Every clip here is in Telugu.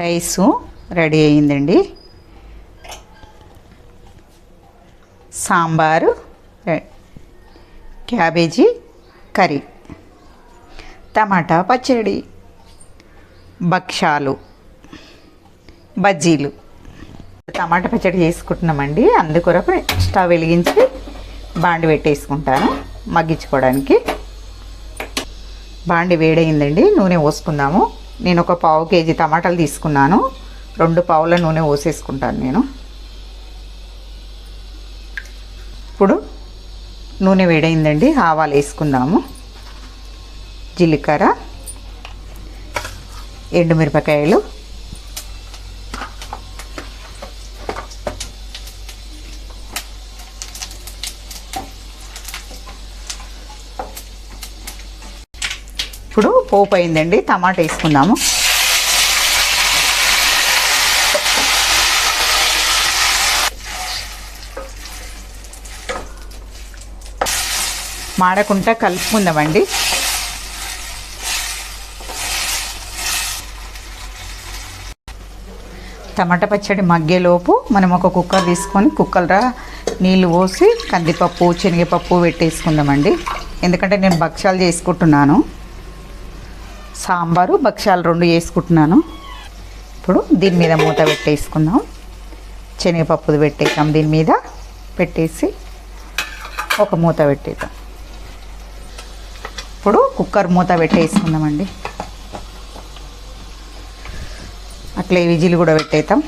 రైసు రెడీ అయ్యిందండి సాంబారు క్యాబేజీ కర్రీ టమాటా పచ్చడి భక్షాలు బజ్జీలు. టమాటా పచ్చడి చేసుకుంటున్నామండి. అందుకొరకు స్టవ్ వెలిగించి బాండి పెట్టేసుకుంటాను మగ్గించుకోవడానికి. బాండి వేడైందండి నూనె పోసుకుందాము. నేను ఒక పావు కేజీ టమాటాలు తీసుకున్నాను. రెండు పావుల నూనె పోసేసుకుంటాను నేను. ఇప్పుడు నూనె వేడైందండి ఆవాలు వేసుకుందాము. జీలకర్ర ఎండుమిరపకాయలు ఇప్పుడు పోపు అయిందండి టమాటా వేసుకుందాము. మాడకుండా కలుపుకుందామండి. టమాటా పచ్చడి మగ్గేలోపు మనం ఒక కుక్కర్ తీసుకొని కుక్కర్లో నీళ్ళు పోసి కందిపప్పు శనగపప్పు పెట్టేసుకుందామండి. ఎందుకంటే నేను భక్ష్యాలు చేసుకుంటున్నాను. సాంబారు భక్ష్యాలు రెండు వేసుకుంటున్నాను. ఇప్పుడు దీని మీద మూత పెట్టేసుకుందాం. శనగపప్పుది పెట్టేద్దాం దీని మీద. పెట్టేసి ఒక మూత పెట్టేద్దాం. ఇప్పుడు కుక్కర్ మూత పెట్టేసుకుందామండి. అట్లే విజిల్ కూడా పెట్టేద్దాం.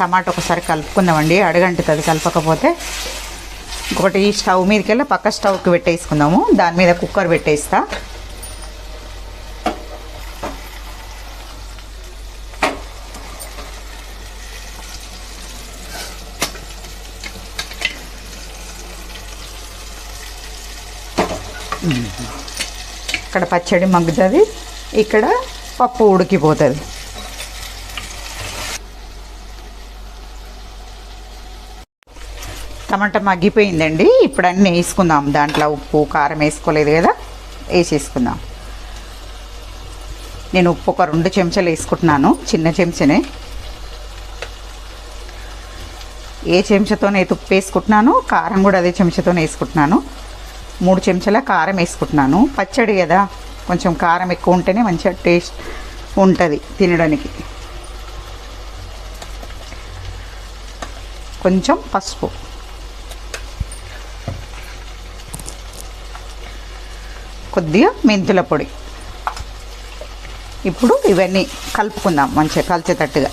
టమాటా ఒకసారి కలుపుకుందామండి. అడగంటుతుంది కలపకపోతే. ఇంకొకటి ఈ స్టవ్ మీదకి వెళ్ళి పక్క స్టవ్కి పెట్టేసుకుందాము. దాని మీద కుక్కర్ పెట్టేస్తా. ఇక్కడ పచ్చడి మగ్గుతుంది ఇక్కడ పప్పు ఉడికిపోతుంది. టమాటా మగ్గిపోయిందండి ఇప్పుడు అన్నీ వేసుకుందాం. దాంట్లో ఉప్పు కారం వేసుకోలేదు కదా వేసేసుకుందాం. నేను ఉప్పు ఒక రెండు చెంచాలు వేసుకుంటున్నాను చిన్న చెంచనే. ఏ చెంచాతోనే ఉప్పు వేసుకుంటున్నాను కారం కూడా అదే చెంచాతోనే వేసుకుంటున్నాను. మూడు చెంచాల కారం వేసుకుంటున్నాను. పచ్చడి కదా కొంచెం కారం ఎక్కువ ఉంటేనే మంచిగా టేస్ట్ ఉంటుంది తినడానికి. కొంచెం పసుపు. కొద్దిగా మెంతుల పొడి. ఇప్పుడు ఇవన్నీ కలుపుకుందాం మంచిగా కలిసేటట్టుగా.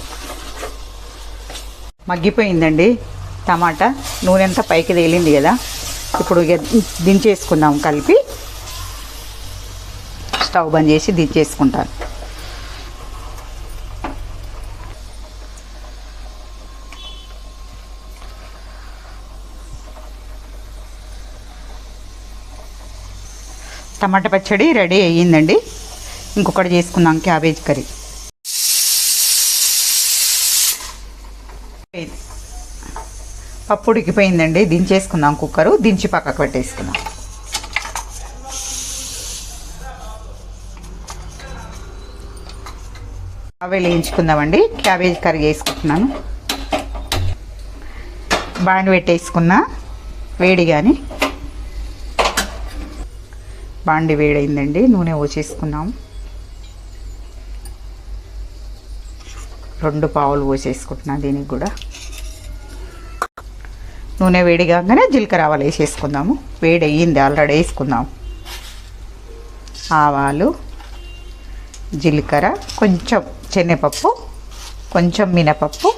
మగ్గిపోయిందండి టమాటా. నూనె అంతా పైకి తేలింది కదా. ఇప్పుడు దించేసుకుందాం కలిపి. స్టవ్ బంద్ చేసి దించేసుకుంటాను. టమాటా పచ్చడి రెడీ అయ్యిందండి. ఇంకొకటి చేసుకుందాం క్యాబేజ్ కర్రీ. పప్పు ఉడికిపోయిందండి దించేసుకుందాం కుక్కరు. దించి పక్కకు పెట్టేసుకుందాం. వేయించుకుందామండి. క్యాబేజ్ కర్రీ వేసుకుంటున్నాను. బాండి పెట్టేసుకున్నా. వేడి కానీ బాండి వేడైందండి. నూనె పోసేసుకున్నాం. రెండు పావులు పోసేసుకుంటున్నా దీనికి కూడా. నూనె వేడి కాగానే జీలకర్ర ఆవాలు వేసేసుకుందాము. వేడి అయ్యింది ఆల్రెడీ వేసుకుందాం. ఆవాలు జీలకర్ర కొంచెం శనగపప్పు కొంచెం మినపప్పు.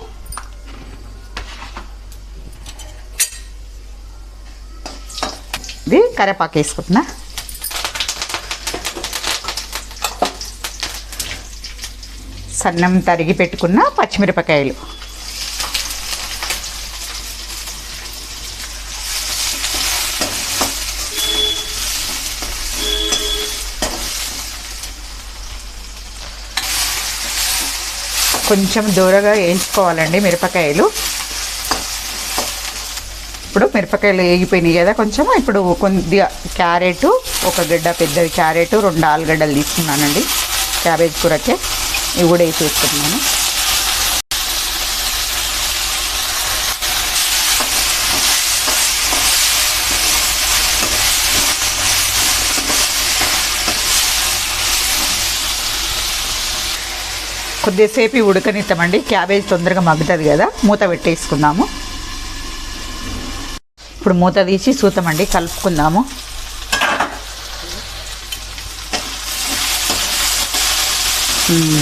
ఇది కరేపాకు వేసుకుంటున్నా. సన్నం తరిగి పెట్టుకున్న పచ్చిమిరపకాయలు. కొంచెం దూరగా వేయించుకోవాలండి మిరపకాయలు. ఇప్పుడు మిరపకాయలు వేగిపోయినాయి కదా కొంచెం. ఇప్పుడు కొద్దిగా క్యారెట్ ఒక గడ్డ పెద్దది క్యారెట్ రెండు ఆలుగడ్డలు తీసుకున్నానండి. క్యాబేజ్ కూరకే. ఇవి కూడా వేసేసుకున్నాను కొద్దిసేపు ఉడకనిస్తామండి. క్యాబేజ్ తొందరగా మగ్గుతుంది కదా మూత పెట్టేసుకుందాము. ఇప్పుడు మూత తీసి చూతామండి కలుపుకుందాము.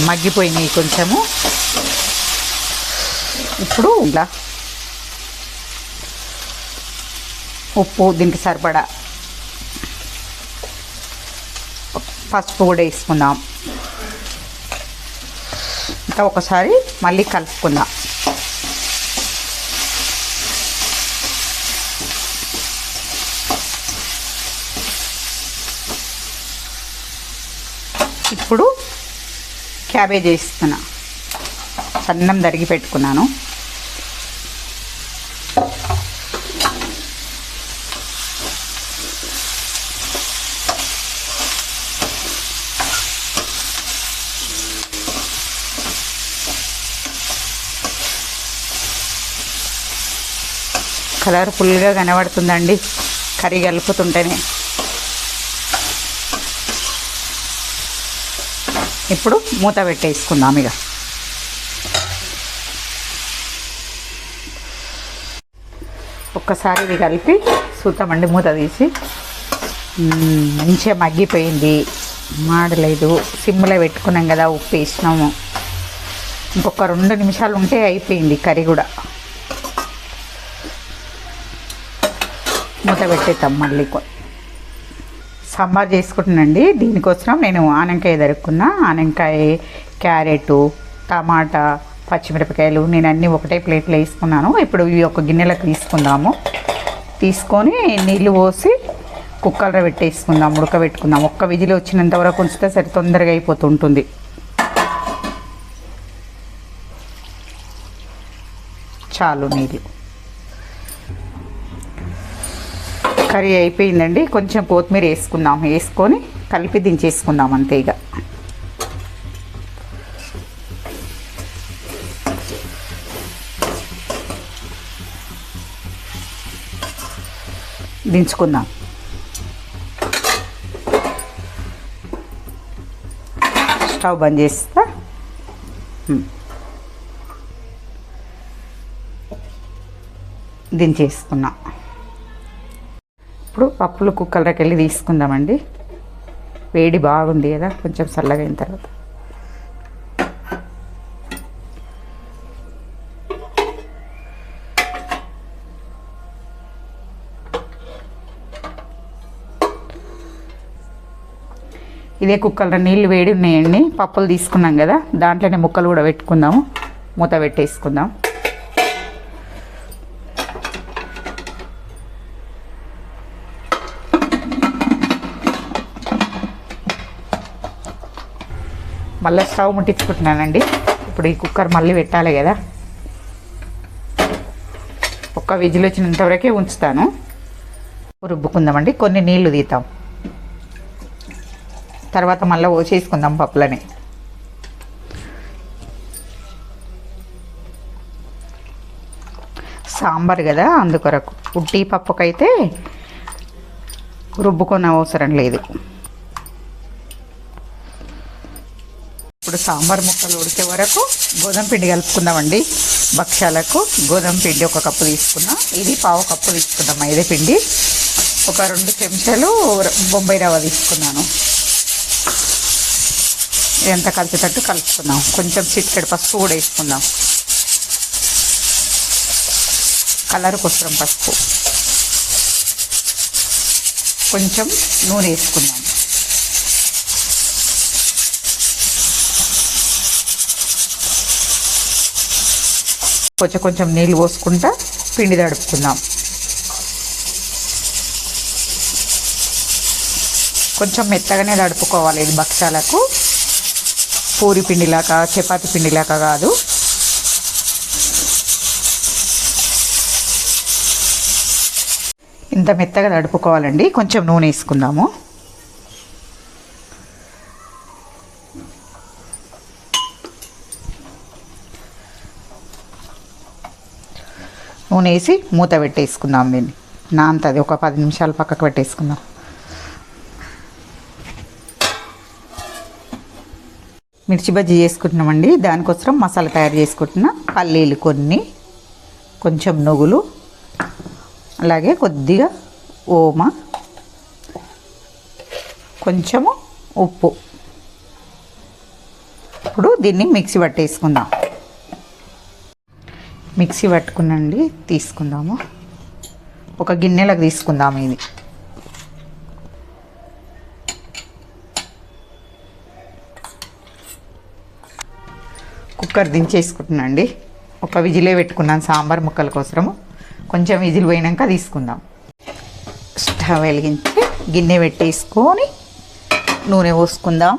మగ్గిపోయినాయి కొంచెము. ఇప్పుడు ఇలా ఉప్పు దీనికి సరిపడా పసుపు కూడా వేసుకుందాం. తర్వాత ఒకసారి మళ్ళీ కలుపుకుందాం. ఇప్పుడు క్యాబేజ్ వేస్తున్నా. సన్నం తరిగి పెట్టుకున్నాను. కలర్ఫుల్గా కనబడుతుందండి. కర్రీ కలుపుతుంటేనే. ఇప్పుడు మూత పెట్టేసుకుందాం ఇక. ఒక్కసారి ఇది కలిపి చూద్దామండి మూత తీసి. మంచిగా మగ్గిపోయింది. మాడలేదు సిమ్లో పెట్టుకున్నాం కదా ఉప్పు వేసినాము. ఇంకొక రెండు నిమిషాలు ఉంటే అయిపోయింది కర్రీ కూడా. మూత పెట్టేద్దాం మళ్ళీ సాంబార్ చేసుకుంటున్నానండి. దీనికోసం నేను ఆనంకాయ దొరుకున్నా ఆనంకాయ క్యారెట్ టమాటా పచ్చిమిరపకాయలు నేను అన్నీ ఒకటే ప్లేట్లో వేసుకున్నాను. ఇప్పుడు ఇవి ఒక గిన్నెలకు తీసుకుందాము. తీసుకొని నీళ్ళు పోసి కుక్కర్లో పెట్టేసుకుందాం ఉడకబెట్టుకుందాం. ఒక్క విధిలో వచ్చినంత వరకు ఉంచితే సరి తొందరగా అయిపోతుంటుంది. చాలు నీళ్ళు కర్రీ అయిపోయిందండి. కొంచెం కొత్తిమీర వేసుకుందాం. వేసుకొని కలిపి దించేసుకుందాం అంతే ఇక. దించుకుందాం. స్టవ్ బంద్ చేస్తా. దించేసుకున్నాం. ఇప్పుడు పప్పులు కుక్కలకి వెళ్ళి తీసుకుందామండి. వేడి బాగుంది కదా కొంచెం చల్లగా అయిన తర్వాత. ఇదే కుక్కల్లో నీళ్ళు వేడి ఉన్నాయండి. పప్పులు తీసుకున్నాం కదా దాంట్లోనే ముక్కలు కూడా పెట్టుకుందాము. మూత పెట్టేసుకుందాం. మళ్ళీ స్టవ్ ముట్టించుకుంటున్నానండి. ఇప్పుడు ఈ కుక్కర్ మళ్ళీ పెట్టాలి కదా. ఒక్క విజిల్ వచ్చినంతవరకే ఉంచుతాను. రుబ్బుకుందామండి. కొన్ని నీళ్ళు తీతాం తర్వాత మళ్ళీ పోసేసుకుందాం పప్పులని. సాంబార్ కదా అందుకొరకు. ఉట్టి పప్పుకైతే రుబ్బుకొని అవసరం లేదు. ఇప్పుడు సాంబార్ ముక్కలు ఉడికే వరకు గోధుమ పిండి కలుపుకుందామండి. భక్ష్యాలకు గోధుమ పిండి ఒక కప్పు తీసుకున్నాం. ఇది పావు కప్పు తీసుకున్నాం మైదా పిండి. ఒక రెండు చెంచాలు ర- బొంబాయి రవ్వ తీసుకున్నాను. ఇదంతా కలిసేటట్టు కలుపుకుందాం. కొంచెం చిక్కడి పసుపు కూడా వేసుకుందాం. కలర్ కోసం పసుపు. కొంచెం నూనె వేసుకుందాం. కొంచెం కొంచెం నీళ్ళు పోసుకుంటా పిండి తడుపుకుందాం. కొంచెం మెత్తగానే తడుపుకోవాలి ఇది భక్షాలకు. పూరి పిండిలాగా చపాతి పిండిలాగా కాదు. ఇంత మెత్తగా తడుపుకోవాలండి. కొంచెం నూనె వేసుకుందాము. నూనె వేసి మూత పెట్టేసుకుందాం దీన్ని. నాంతది ఒక పది నిమిషాలు పక్కకు పెట్టేసుకుందాం. మిర్చి బజ్జీ చేసుకుంటున్నామండి. దానికోసం మసాలా తయారు చేసుకుంటున్న పల్లీలు కొన్ని కొంచెం నువ్వులు అలాగే కొద్దిగా ఓమ కొంచెము ఉప్పు. ఇప్పుడు దీన్ని మిక్సీ పట్టేసుకుందాం. మిక్సీ పట్టుకునండి తీసుకుందాము. ఒక గిన్నెలకు తీసుకుందాం ఇది. కుక్కర్ దించేసుకుంటున్నాండి ఒక విజిలే పెట్టుకున్నాను సాంబార్ ముక్కల కోసము కొంచెం విజిల్ పోయినాక తీసుకుందాం. స్టవ్ వెలిగించి గిన్నె పెట్టేసుకొని నూనె పోసుకుందాం.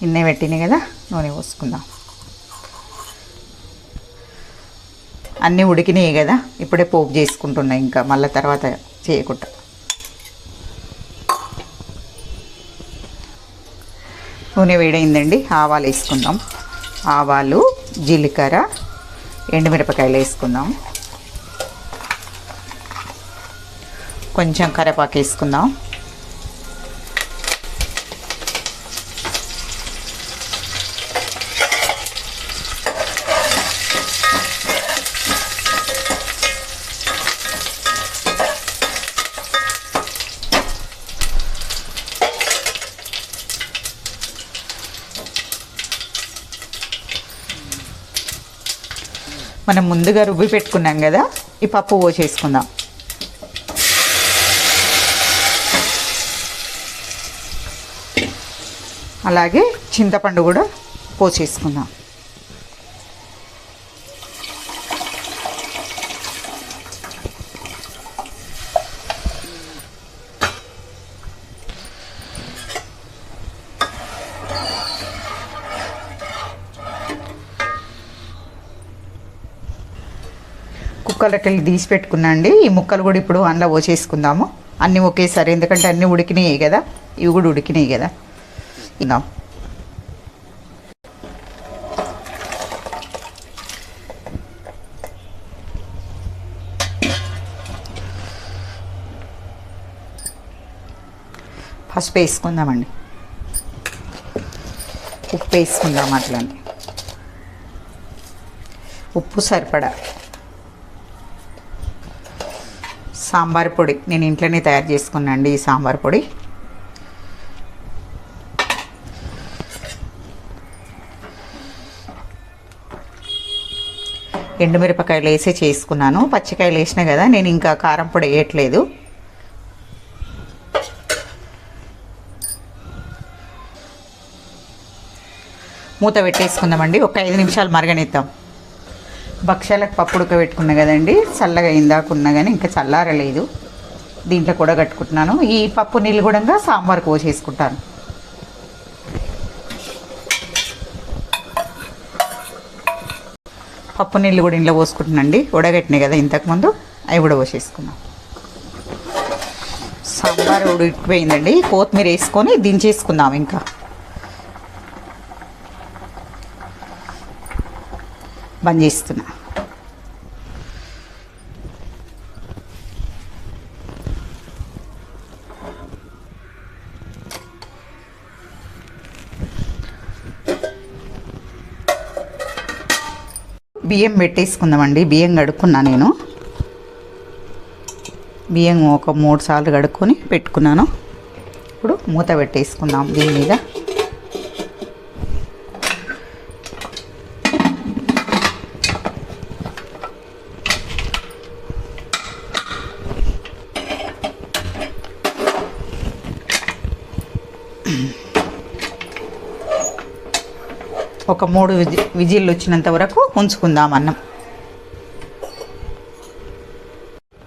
గిన్నె పెట్టినాయి కదా నూనె పోసుకుందాం. అన్నీ ఉడికినాయి కదా ఇప్పుడే పోపు చేసుకుంటున్నా ఇంకా మళ్ళీ తర్వాత చేయకుండా. నూనె వేడైందండి ఆవాలు వేసుకుందాం. ఆవాలు జీలకర్ర ఎండుమిరపకాయలు వేసుకుందాం. కొంచెం కరేపాకు వేసుకుందాం. మనం ముందుగా రుబ్బి పెట్టుకున్నాం కదా ఈ పప్పు పోసేసుకుందాం. అలాగే చింతపండు కూడా పోసేసుకుందాం. ముక్కలు వెళ్ళి తీసి పెట్టుకున్నా అండి. ఈ ముక్కలు కూడా ఇప్పుడు అందులో పోసేసుకుందాము. అన్నీ ఒకేసారి ఎందుకంటే అన్నీ ఉడికినాయి కదా. ఇవి కూడా ఉడికినాయి కదా. ఇందాం పసుపు వేసుకుందామండి. ఉప్పు వేసుకుందాం అట్లనే. ఉప్పు సరిపడా. సాంబార్ పొడి. నేను ఇంట్లోనే తయారు చేసుకున్నాండి ఈ సాంబార్ పొడి. ఎండుమిరపకాయలు వేసే చేసుకున్నాను. పచ్చికాయలు వేసిన కదా నేను ఇంకా కారం పొడి వేయట్లేదు. మూత పెట్టేసుకుందామండి. ఒక ఐదు నిమిషాలు మరగనిద్దాం. భక్ష్యాలకు పప్పు ఉడకబెట్టుకున్నా కదండి చల్లగా ఇందాకున్నా కానీ ఇంకా చల్లారలేదు. దీంట్లో కూడా కట్టుకుంటున్నాను. ఈ పప్పు నీళ్ళు కూడా సాంబార్ పోసేసుకుంటాను పప్పు నీళ్ళు కూడా ఇంట్లో పోసుకుంటున్నాండి ఉడగట్టినాయి కదా ఇంతకుముందు అవి కూడా పోసేసుకున్నాం. సాంబార్ ఉడికిపోయిందండి. కొత్తిమీర వేసుకొని దించేసుకుందాం ఇంకా. బంద్ చేస్తున్నా బియ్యం పెట్టేసుకుందామండి. బియ్యం కడుక్కున్నా నేను. బియ్యం ఒక మూడు సార్లు కడుక్కొని పెట్టుకున్నాను. ఇప్పుడు మూత పెట్టేసుకుందాం దీని మీద. ఒక మూడు విజి విజిల్లు వచ్చినంత వరకు ఉంచుకుందాం అన్నం.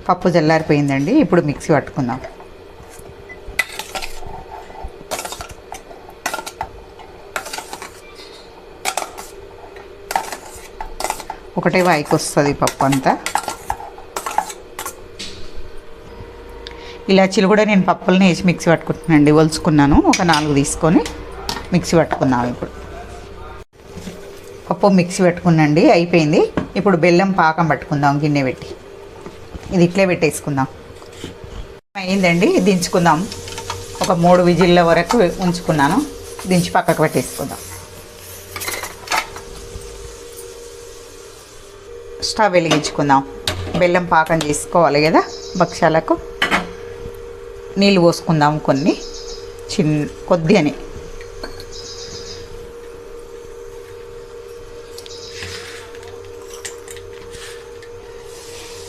పప్పు జల్లారిపోయిందండి ఇప్పుడు మిక్సీ పట్టుకుందాం. ఒకటే వాయికి వస్తుంది పప్పు అంతా. ఇలాచీలు కూడా నేను పప్పులని వేసి మిక్సీ పట్టుకుంటున్నానండి ఒలుచుకున్నాను ఒక నాలుగు తీసుకొని మిక్సీ పట్టుకున్నాం ఇప్పుడు. పప్పు మిక్సీ పెట్టుకున్నండి అయిపోయింది. ఇప్పుడు బెల్లం పాకం పట్టుకుందాం గిన్నె పెట్టి. ఇది ఇట్లే పెట్టేసుకుందాం. అయిందండి దించుకుందాం. ఒక మూడు విజిల్ల వరకు ఉంచుకున్నాను దించి పక్కకు పెట్టేసుకుందాం. స్టవ్ వెలిగించుకుందాం. బెల్లం పాకం చేసుకోవాలి కదా భక్ష్యాలకు. నీళ్ళు పోసుకుందాం కొన్ని చిన్న కొద్దిగానే.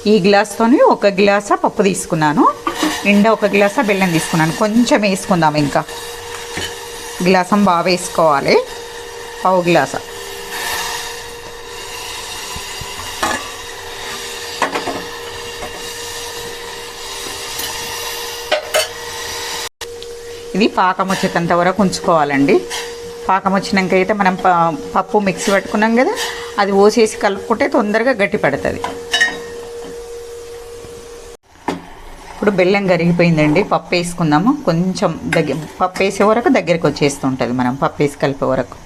ఈ గ్లాస్తోని ఒక గ్లాస పప్పు తీసుకున్నాను. నిండా ఒక గ్లాస బెల్లం తీసుకున్నాను. కొంచెం వేసుకుందాం ఇంకా. గ్లాసం బాగా వేసుకోవాలి. పావు గ్లాస. ఇది పాకం వచ్చేటంత వరకు ఉంచుకోవాలండి. పాకం వచ్చినాక అయితే మనం పప్పు మిక్సీ పట్టుకున్నాం కదా అది పోసేసి కలుపుకుంటే తొందరగా గట్టి పడుతుంది. ఇప్పుడు బెల్లం కరిగిపోయిందండి పప్పు వేసుకుందాము. కొంచెం దగ్గర పప్పు వేసే వరకు దగ్గరికి వచ్చేస్తుంటుంది మనం పప్పు వేసి కలిపే వరకు.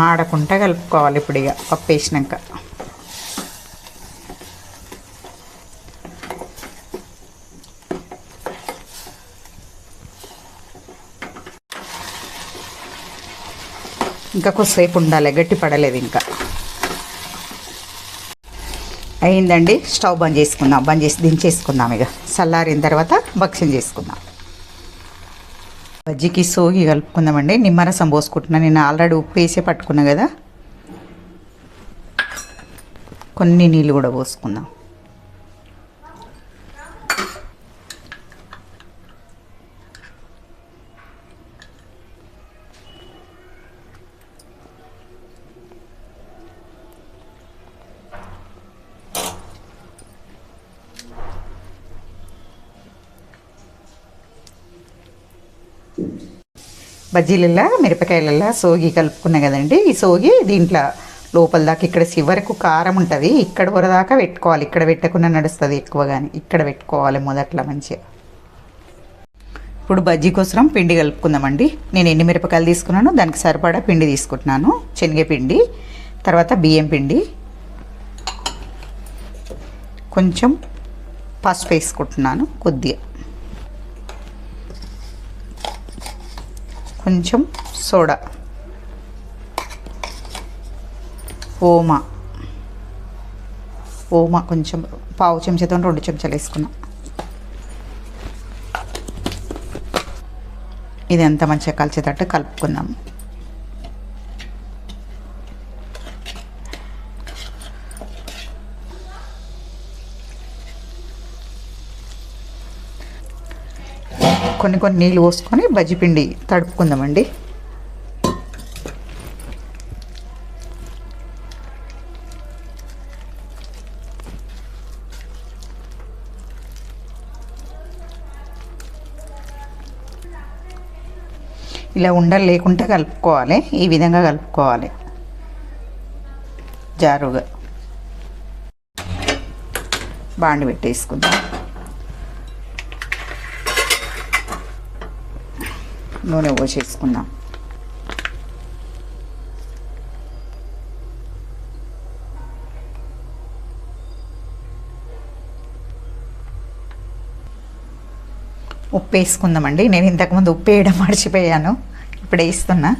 మాడకుండా కలుపుకోవాలి ఇప్పుడు ఇక పప్పు వేసినాక. ఇంకా కొద్దిసేపు ఉండాలి గట్టి పడలేదు ఇంకా. అయిందండి స్టవ్ బంద్ చేసుకుందాం బంద్ చేసి దించేసుకుందాం ఇక. చల్లారిన తర్వాత భక్ష్యం చేసుకుందాం. బజ్జీకి సోగి కలుపుకుందామండి. నిమ్మరసం పోసుకుంటున్నాను నేను ఆల్రెడీ ఉప్పు వేసే పట్టుకున్నా కదా. కొన్ని నీళ్ళు కూడా పోసుకుందాం. బజ్జీలల్లా మిరపకాయలల్లా సోగి కలుపుకున్నా కదండి. ఈ సోగి దీంట్లో లోపల దాకా ఇక్కడ చివరకు కారం ఉంటుంది. ఇక్కడ వరదాకా పెట్టుకోవాలి. ఇక్కడ పెట్టకుండా నడుస్తుంది ఎక్కువ కానీ ఇక్కడ పెట్టుకోవాలి మొదట్లో మంచిగా. ఇప్పుడు బజ్జీ కోసం పిండి కలుపుకుందామండి. నేను ఎన్ని మిరపకాయలు తీసుకున్నానో దానికి సరిపడా పిండి తీసుకుంటున్నాను. శనగపిండి తర్వాత బియ్యం పిండి. కొంచెం పసుపు వేసుకుంటున్నాను కొద్దిగా. కొంచెం సోడా. ఓమా. ఓమా కొంచెం పావు చెంచాతో రెండు చెంచాలు వేసుకున్నాం. ఇది ఎంత మంచిగా కలిసేటట్టు కలుపుకుందాము కొన్ని కొన్ని నీళ్ళు పోసుకొని బజ్జిపిండి తడుపుకుందామండి. ఇలా ఉండలు లేకుండా కలుపుకోవాలి ఈ విధంగా కలుపుకోవాలి. జారుగా. బాండి పెట్టేసుకుందాం. నూనె పోసేసుకుందాం. ఉప్పు వేసుకుందామండి. నేను ఇంతకుముందు ఉప్పు వేయడం మర్చిపోయాను. ఇప్పుడు వేస్తున్నా.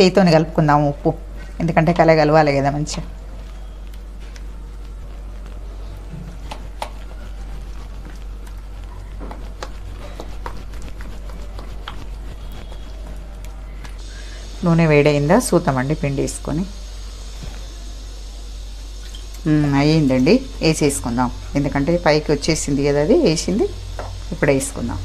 చేయితోని కలుపుకుందాం ఉప్పు. ఎందుకంటే కల కలవాలి కదా మంచిగా. నూనె వేడైందా? సూతమండి పిండి వేసుకొని. అయ్యిందండి. వేసేసుకుందాం. ఎందుకంటే పైకి వచ్చేసింది కదా అది వేసింది. ఇప్పుడు వేసుకుందాం.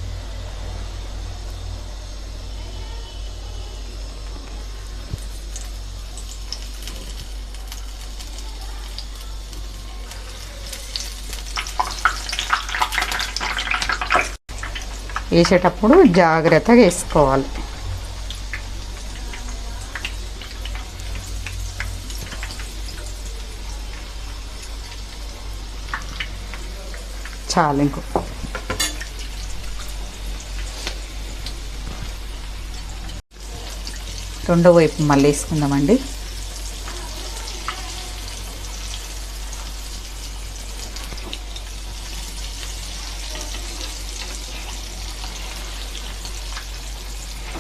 వేసేటప్పుడు జాగ్రత్తగా వేసుకోవాలి. చాలు ఇంకో రెండో వైపు మళ్ళీ వేసుకుందామండి.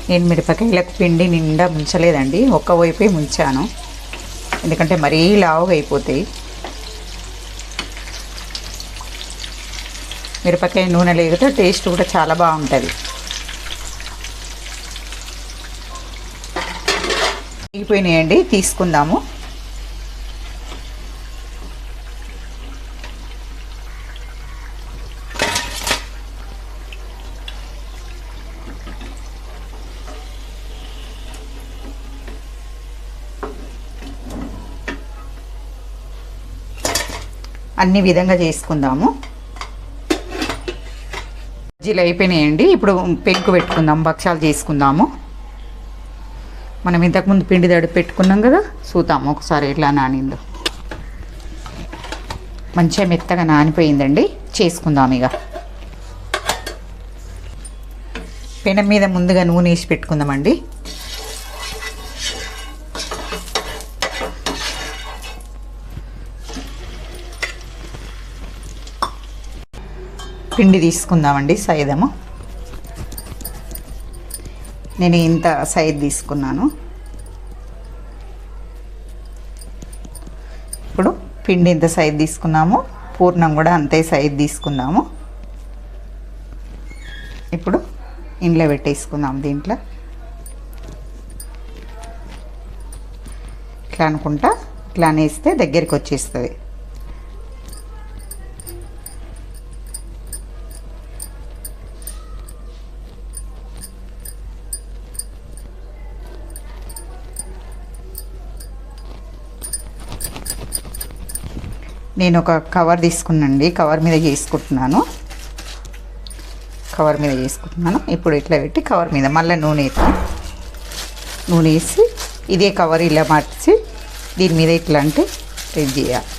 నేను మిరపకాయలకు పిండి నిండా ముంచలేదండి. ఒక్క వైపే ముంచాను. ఎందుకంటే మరీ లావుగా అయిపోతాయి. మిరపకాయ నూనె లేకపోతే టేస్ట్ కూడా చాలా బాగుంటుంది. వేగిపోయినాయండి తీసుకుందాము. అన్ని విధంగా చేసుకుందాము. బజ్జీలు అయిపోయినాయండి. ఇప్పుడు పెంకు పెట్టుకుందాం భక్షాలు చేసుకుందాము. మనం ఇంతకుముందు పిండి దడి పెట్టుకున్నాం కదా చూద్దాము ఒకసారి ఎట్లా నానిందో. మంచిగా మెత్తగా నానిపోయిందండి. చేసుకుందాం ఇక. పెనం మీద ముందుగా నూనె వేసి పెట్టుకుందామండి. పిండి తీసుకుందామండి సైదము. నేను ఇంత సైజ్ తీసుకున్నాను. ఇప్పుడు పిండి ఇంత సైజ్ తీసుకున్నాము పూర్ణం కూడా అంతే సైజ్ తీసుకుందాము. ఇప్పుడు ఇంట్లో పెట్టేసుకుందాం దీంట్లో. ఇట్లా అనుకుంటా ఇట్లా అనేస్తే దగ్గరికి వచ్చేస్తుంది. నేను ఒక కవర్ తీసుకున్నాండి. కవర్ మీద చేసుకుంటున్నాను. కవర్ మీద చేసుకుంటున్నాను. ఇప్పుడు ఇట్లా పెట్టి కవర్ మీద మళ్ళీ నూనె వేస్తాం నూనె వేసి ఇదే కవర్ ఇలా మార్చి దీని మీద ఇట్లా అంటే రెడీ చేయాలి.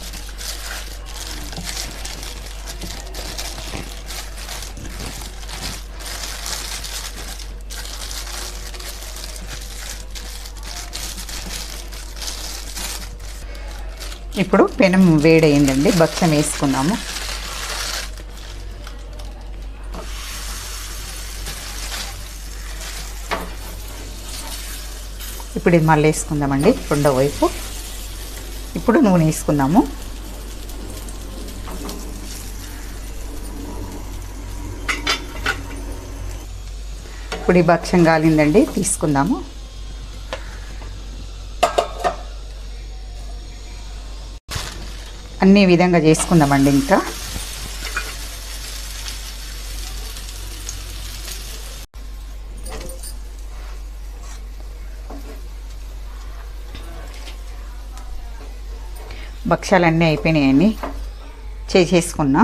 ఇప్పుడు పెనం వేడయిందండి భక్షం వేసుకుందాము. ఇప్పుడు ఇది మళ్ళీ వేసుకుందామండి రెండో వైపు. ఇప్పుడు నూనె వేసుకుందాము. ఇప్పుడు ఈ భక్షం కాలిందండి తీసుకుందాము. అన్ని విధంగా చేసుకుందామండి ఇంకా. భక్ష్యాలన్నీ అయిపోయినాయని అయిపోయినాయండి. చేసేసుకున్నా.